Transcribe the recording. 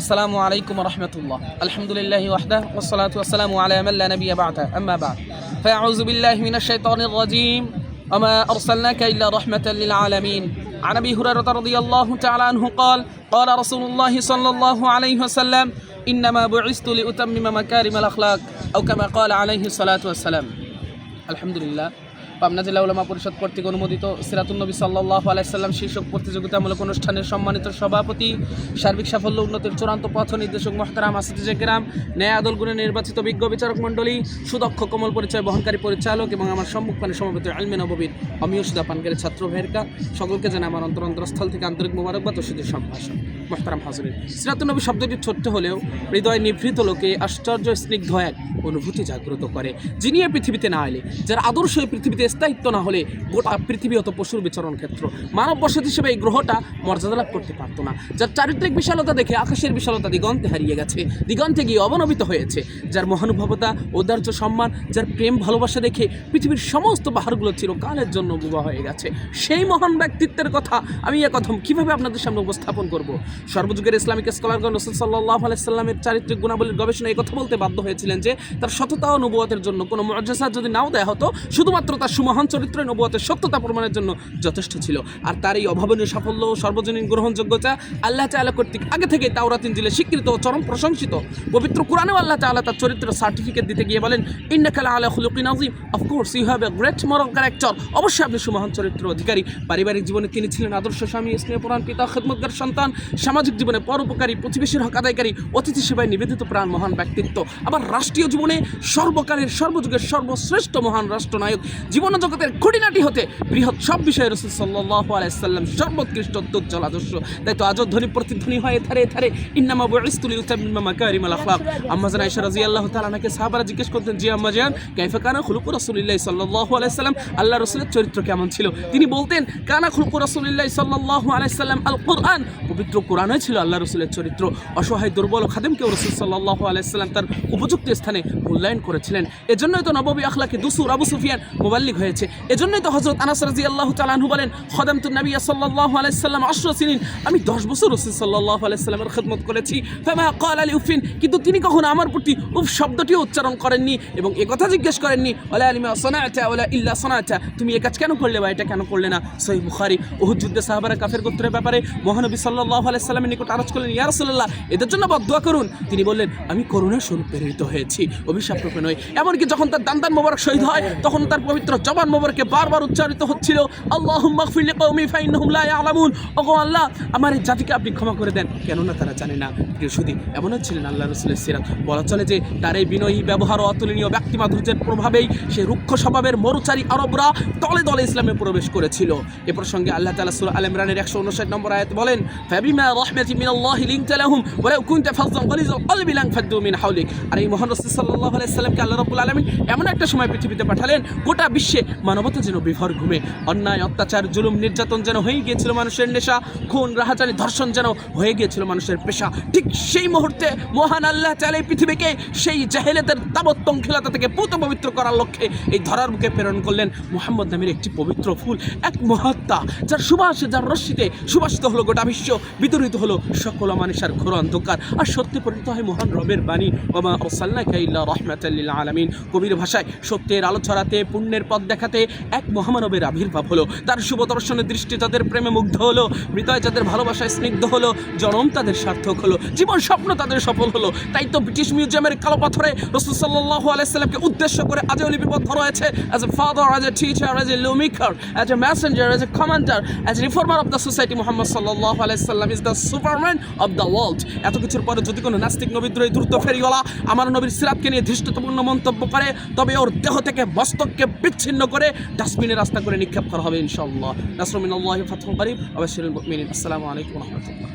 السلام عليكم ورحمة الله. الحمد لله وحده والصلاة والسلام على من لا نبي بعده. أما بعد فأعوذ بالله من الشيطان الرجيم. وما أرسلناك إلا رحمة للعالمين. عن أبي هريرة رضي الله تعالى عنه قال قال رسول الله صلى الله عليه وسلم إنما بعثت لأتمم مكارم الأخلاق أو كما قال عليه الصلاة والسلام. الحمد لله. পাবনা জেলা উলামা পরিষদ কর্তৃক অনুমোদিত সিরাতুন্নবী সাল্লাহ আলাইসাল্লাম শীর্ষক প্রতিযোগিতামূলক অনুষ্ঠানের সম্মানিত সভাপতি, সার্বিক সাফল্য উন্নতির চূড়ান্ত পথ নির্দেশক মহতারাম আসিদুজে গ্রাম, ন্যায় আদল গুণে নির্বাচিত বিজ্ঞ বিচারক মণ্ডলী, সুদক্ষ কমল পরিচয় বহনকারী পরিচালক এবং আমার সম্মুখপানে সমবেত আলমে নবীর অমীয় সুদা পানকারী ছাত্র ভেরকা। সকলকে জানা আমার অন্তর অন্তরস্থল থেকে আন্তরিক মোবারকবাদ ও সুদীর সম্ভাষণ মহতারাম হাজরিন সিরাতুন্নবী শব্দটি ছোট্ট হলেও হৃদয় নিভৃত লোকে আশ্চর্য, স্নিগ্ধ এক অনুভূতি জাগ্রত করে। যিনি এই পৃথিবীতে না এলে, যার আদর্শ এই পৃথিবীতে স্থায়িত্ব না হলে গোটা পৃথিবী হতো পশুর বিচরণ ক্ষেত্র। মানব বসতি হিসেবে এই গ্রহটা মর্যাদা লাভ করতে পারতো না। যার চারিত্রিক বিশালতা দেখে আকাশের বিশালতা দিগন্তে হারিয়ে গেছে, দিগন্তে গিয়ে অবনমিত হয়েছে। যার মহানুভবতা, ঔদার্য সম্মান, যার প্রেম ভালোবাসা দেখে পৃথিবীর সমস্ত পাহাড়গুলো চিরকালের জন্য বুবা হয়ে গেছে। সেই মহান ব্যক্তিত্বের কথা আমি এ কথম কীভাবে আপনাদের সামনে উপস্থাপন করব? সর্বযুগের ইসলামিক স্কলারগণ রসুল সাল্লাহ আলাইসাল্লামের চারিত্রিক গুণাবলীর গবেষণা এই কথা বলতে বাধ্য হয়েছিলেন যে তার সততা ও নবুয়তের জন্য কোনো মর্যাদা যদি নাও দেয়া হতো, শুধুমাত্র তার সুমহান চরিত্রের নবুয়তের সত্যতা প্রমাণের জন্য যথেষ্ট ছিল। আর তার এই অভাবনীয় সাফল্য সর্বজনীন গ্রহণযোগ্যতা আল্লাহ তাআলা কর্তৃক আগে থেকে তাওরাত, ইনজিলে স্বীকৃত ও চরম প্রশংসিত। পবিত্র কোরআনেও আল্লাহ তাআলা তার চরিত্র সার্টিফিকেট দিতে গিয়ে বলেন, ইন্নাকালা আলা খুলুকিন আজিম of course you have a great moral character অবশ্যই আপনি সুমহান চরিত্র অধিকারী। পারিবারিক জীবনে তিনি ছিলেন আদর্শ স্বামী, স্নেহ প্রাণ পিতা, খেদমতগার সন্তান সামাজিক জীবনে পরোপকারী, প্রতিবেশীর হক আদায়কারী, অতিথি সেবায় নিবেদিত প্রাণ মহান ব্যক্তিত্ব। আবার রাষ্ট্রীয় জীবনে সর্বকালের, সর্বযুগের সর্বশ্রেষ্ঠ মহান রাষ্ট্রনায়ক জীবন জগতের খুঁটিনাটি হতে বৃহৎ সব বিষয়ে রসুল সাল্লাহ আলাইসাল্লাম সর্বোৎকৃষ্ট উজ্জ্বল আদর্শ তাই তো আজও ধ্বনি প্রতিধ্বনি হয় এথারে এথারে ইন্নামা বয়স্তুলি উতামিমা মাকারিম আল আম্মা জান আয়েশা রাদিয়াল্লাহু তাআলা নাকি সাহাবারা জিজ্ঞেস করতেন, জি আম্মা জান, কাইফা কানা খুলুকু রাসূলুল্লাহ সাল্লাল্লাহু আলাইহি সাল্লাম? আল্লাহ রাসূলের চরিত্র কেমন ছিল? তিনি বলতেন, কানা খুলুকু রাসূলুল্লাহ সাল্লাল্লাহু আলাইহি সাল্লাম আল কোরআন পবিত্র কোরআনে। ছিল আল্লাহ রাসূলের চরিত্র। অসহায়, দুর্বল ও খাদেমকেও রাসূল সাল্লাল্লাহু আলাইহি সাল্লাম তার উপযুক্ত স্থানে মূল্যায়ন করেছিলেন। এজন্যই তো নববী আখলাকে দুসুর আবু সুফিয়ান মোবাল্লিক হয়েছে। এজন্যই তো হযরত আনাস রাদিয়াল্লাহু তাআলা আনহু বলেন খদামতু নবী সাল্লাল্লাহু আলাইহি সাল্লাম আশরা আমি 10 বছর রাসূল সাল্লাল্লাহু আলাইহি সাল্লামের খেদমত করেছি। ফামা ক্বাল আলী উফিন কিন্তু তিনি কখনো আমার প্রতি উফ শব্দটিও উচ্চারণ করেননি এবং কথা জিজ্ঞেস করেননি, ওয়ালা আলিমা সানাআতা ওয়ালা ইল্লা সানাআতা? তুমি এ কাজ কেন করলে বা এটা কেন করলে না? সহিহ বুখারী। উহুদ যুদ্ধে সাহাবারা কাফের গোত্রের ব্যাপারে মহানবী সাল্লাল্লাহু আলাইহি সাল্লামের নিকট আরজ করলেন, ইয়া রাসূলুল্লাহ, এদের জন্য বদদোয়া করুন। তিনি বললেন, আমি করুণা স্বরূপ প্রেরিত হয়েছি অভিশাপরূপে নয় এমনকি যখন তার দান্দান মোবারক শহীদ হয়, তখন তার পবিত্র জবান মোবারকে বারবার উচ্চারিত হচ্ছিল লা ইয়ালামুন। ওগো আল্লাহ, আমার এই জাতিকে আপনি ক্ষমা করে দেন, কেননা তারা জানে না। প্রিয় সুদী, এমনও ছিলেন আল্লাহ রসুলের সিরাত। বলা চলে যে, তার এই বিনয়ী ব্যবহার ও অতুলনীয় ব্যক্তি মাধুর্যের প্রভাবেই সে রুক্ষ স্বভাবের মরুচারী আরবরা দলে দলে ইসলামে প্রবেশ করেছিল। এ প্রসঙ্গে আল্লাহ তাআলা সূরা আল ইমরানের 159 নম্বর আয়াত বলেন ফাবিমা রাহমাতিন মিনাল্লাহি লিনতা লাহুম ওয়া লাউ কুনতা ফাযযান গালিযাল কলবি লান ফাদ্দু মিন হাওলিক আর এই মহান রাসূল সাল্লাল্লাহু আলাইহি সাল্লামকে আল্লাহ রাব্বুল আলামিন এমন একটা সময় পৃথিবীতে পাঠালেন, গোটা বিশ্বে মানবতা যেন বিভর ঘুমে, অন্যায়, অত্যাচার, জুলুম, নির্যাতন যেন হয়ে গিয়েছিল মানুষের নেশা, খুন, রাহাজানি, ধর্ষণ যেন হয়ে গিয়েছিল মানুষের পেশা। ঠিক সেই মুহূর্তে মহান আল্লাহ এই পৃথিবীকে সেই জাহেলেতের তাবত্তংখিলতা থেকে পুত পবিত্র করার লক্ষ্যে এই ধরার বুকে প্রেরণ করলেন মোহাম্মদ নামের একটি পবিত্র ফুল, এক মহাত্মা, যার সুবাসে, যার রশ্মিতে সুবাসিত হলো গোটা বিশ্ব। বিতরিত হলো, সকল মানুষের ঘোর অন্ধকার, আর সত্যি পরিণত হয় মহান রবের বাণী। ওমা ওসাল্লাকা ইল্লা রহমাতাল্লিল আলামিন। কবির ভাষায় সত্যের আলো ছড়াতে, পুণ্যের পথ দেখাতে এক মহামানবের আবির্ভাব হলো। তার শুভ দর্শনের দৃষ্টি যাদের প্রেমে মুগ্ধ হলো, হৃদয় যাদের ভালোবাসায় স্নিগ্ধ হলো, জনম তাদের সার্থক হলো, জীবন স্বপ্ন তাদের সফল হলো। তাই তো ব্রিটিশ মিউজিয়ামের কালো পাথরে রসুল সাল্লাহ আলাইসাল্লামকে উদ্দেশ্য করে আজও লিপিবদ্ধ রয়েছে। As a father as a teacher as a লুমিকার as a messenger as a commander as reformer of the society Mohammad সাল্লাহ আলাইসাল্লাম is the superman of the world. এত কিছুর পরে যদি কোনো নাস্তিক নবীদ্রোহী দ্রুত ফেরিওয়ালা আমার নবীর সিরাতকে নিয়ে ধৃষ্টপূর্ণ মন্তব্য করে, তবে ওর দেহ থেকে মস্তককে বিচ্ছিন্ন করে ডাস্টবিনে রাস্তা করে নিক্ষেপ করা হবে ইনশাল্লাহ নাসরুমিন আল্লাহ ফাতহ করিব মুমিনিন। আসসালামু আলাইকুম রহমতুল্লাহ।